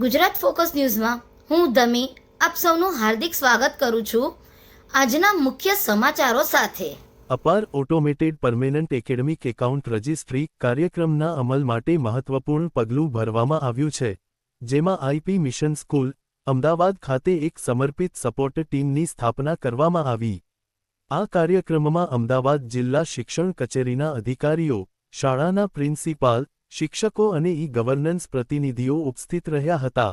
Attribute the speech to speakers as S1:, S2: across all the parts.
S1: Gujarat focus ન્યૂઝમાં હું ધમી આપ સૌનું હાર્દિક સ્વાગત કરું છું આજના મુખ્ય સમાચારો સાથે.
S2: APAAR automated permanent academic account registry કાર્યક્રમના અમલ માટે મહત્વપૂર્ણ પગલું ભરવામાં આવ્યું છે, જેમાં આઈપી મિશન સ્કૂલ, અમદાવાદ ખાતે એક સમર્પિત સપોર્ટ ટીમની સ્થાપના કરવામાં આવી. આ કાર્યક્રમમાં અમદાવાદ જિલ્લા શિક્ષણ કચેરીના અધિકારીઓ, શાળાના પ્રિન્સિપાલ શિક્ષકો અને ઈ ગવર્નન્સ પ્રતિનિધિઓ ઉપસ્થિત રહ્યા હતા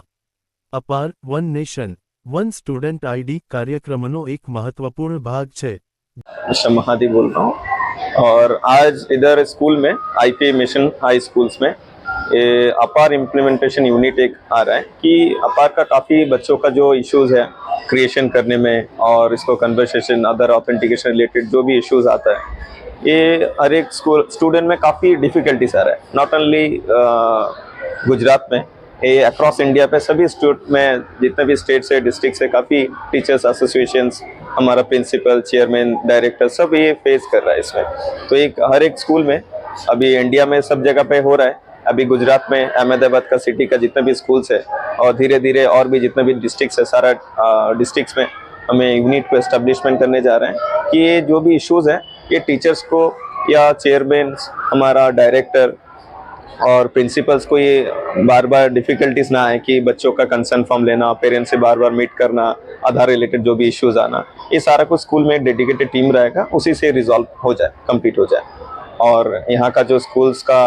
S2: અપાર one nation one student ID કાર્યક્રમનો એક મહત્વપૂર્ણ ભાગ છે
S3: मिस्टर महादी बोल रहा हूँ और आज इधर स्कूल में आईपी मिशन हाई स्कूल्स में ये अपार इम्प्लीमेंटेशन यूनिट एक आ रहा है कि अपार का काफ़ी बच्चों का जो इश्यूज है क्रिएशन करने में और इसको कन्वर्सेशन अदर ऑथेंटिकेशन रिलेटेड जो भी इश्यूज आता है ये हर एक स्कूल स्टूडेंट में काफ़ी डिफिकल्टीज आ रहा है। नॉट ओनली गुजरात में, ये अक्रॉस इंडिया पे सभी स्टूडेंट में, जितने भी स्टेट से डिस्ट्रिक्ट से काफ़ी टीचर्स एसोसिएशंस हमारा प्रिंसिपल चेयरमैन डायरेक्टर सब ये फेस कर रहा है इसमें। तो एक, हर एक स्कूल में, अभी इंडिया में सब जगह पे हो रहा है। अभी गुजरात में, अहमदाबाद का सिटी का जितने भी स्कूल्स है, और धीरे धीरे और भी जितने भी डिस्ट्रिक्स है, सारा डिस्ट्रिक्ट्स में हमें यूनिट को एस्टेब्लिशमेंट करने जा रहे हैं कि ये जो भी इश्यूज़ है ये टीचर्स को या चेयरमैन हमारा डायरेक्टर और प्रिंसिपल्स को ये बार बार डिफिकल्टीज ना आए कि बच्चों का कंसर्न फॉर्म लेना पेरेंट्स से बार बार मीट करना, आधार रिलेटेड जो भी इश्यूज़ आना, ये सारा कुछ स्कूल में डेडिकेटेड टीम रहेगा, उसी से रिजॉल्व हो जाए कंप्लीट हो जाए। और यहाँ का जो स्कूल्स का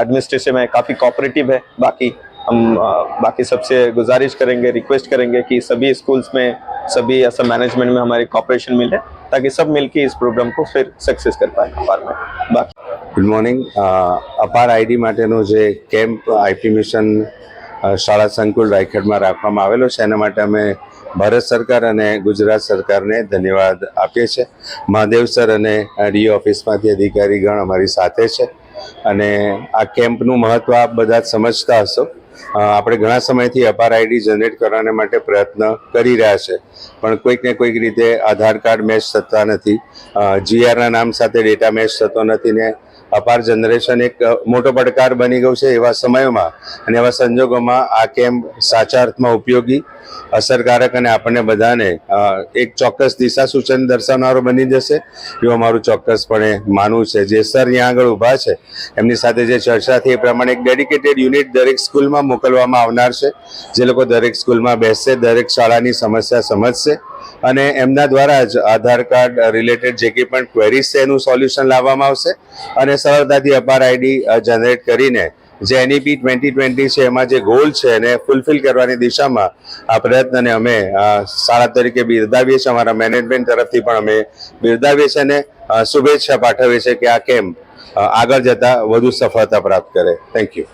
S3: एडमिनिस्ट्रेशन है, काफ़ी कॉपरेटिव है, बाकी हम बाकी सबसे गुजारिश करेंगे रिक्वेस्ट करेंगे कि सभी स्कूल्स में, सभी ऐसा मैनेजमेंट में हमारी कॉपरेशन मिले। ताकि सब मिलके इस प्रोग्राम को फिर सक्सेस कर पाए अपार में बाकी
S4: ગુડ મોર્નિંગ અપાર આઈડી માટેનો જે કેમ્પ આઈપી મિશન અ, શાળા સંકુલ રાયખેડમાં રાખવામાં આવેલો છે એના માટે અમે ભારત સરકાર અને ગુજરાત સરકારને ધન્યવાદ આપીએ છીએ મહાદેવ સર અને ડીઓ ઓફિસમાંથી અધિકારીગણ અમારી સાથે છે અને આ કેમ્પનું મહત્ત્વ આપ બધા જ સમજતા હશો અ, આપણે ઘણા સમયથી અપાર આઈડી જનરેટ કરવાને માટે પ્રયત્ન કરી રહ્યા છે. પણ કોઈક ને કોઈક રીતે આધાર કાર્ડ મેચ થતા નથી. જીઆરના નામ સાથે ડેટા મેચ થતો નથી ને અપાર જનરેશન એક મોટો પડકાર બની ગયું છે એવા સમયોમાં. અને એવા સંજોગોમાં આ કેમ્પ સાચા અર્થમાં ઉપયોગી, અસરકારક અને આપણને બધાને એક ચોક્કસ દિશા સૂચન દર્શાવનારો બની જશે. એવું અમારું ચોક્કસપણે માનવું છે. જે સર ત્યાં આગળ ઊભા છે, એમની સાથે જે ચર્ચા થઈ એ પ્રમાણે એક ડેડિકેટેડ યુનિટ દરેક સ્કૂલમાં મોકલવામાં આવનાર છે. જે લોકો દરેક સ્કૂલમાં બેસશે, દરેક શાળાની સમસ્યા સમજશે અને એમના દ્વારા જ આધાર કાર્ડ રિલેટેડ જે કંઈ પણ ક્વેરીઝ છે એનું સોલ્યુશન લાવવામાં આવશે અને સરળતાથી અપાર આઈડી જનરેટ કરીને જે એનઈપી ટ્વેન્ટી ટ્વેન્ટી છે એમાં જે ગોલ છે એને ફૂલફિલ કરવાની દિશામાં આ પ્રયત્નને અમે શાળા તરીકે બિરદાવીએ છીએ. અમારા મેનેજમેન્ટ તરફથી પણ અમે બિરદાવીએ છીએ અને શુભેચ્છા પાઠવીએ છીએ કે આ કેમ્પ આગળ જતા વધુ સફળતા પ્રાપ્ત કરે. Thank you